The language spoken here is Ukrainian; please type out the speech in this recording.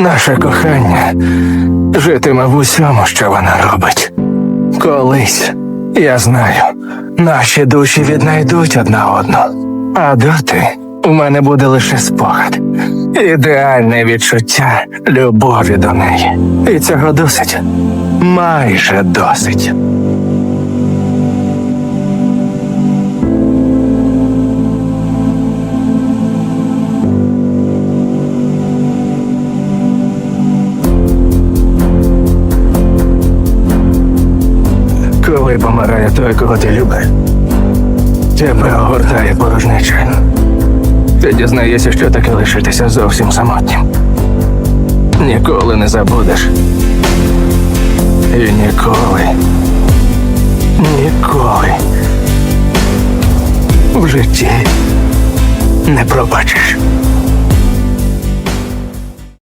Наше кохання житиме в усьому, що вона робить. Колись, я знаю, наші душі віднайдуть одна одну. А доти у мене буде лише спогад. Ідеальне відчуття любові до неї. І цього досить. Майже досить. Коли помирає той, кого ти любиш, тебе огортає порожнеча. Ти дізнаєшся, що таке лишитися зовсім самотнім. Ніколи не забудеш. І ніколи. Ніколи. В житті не пробачиш.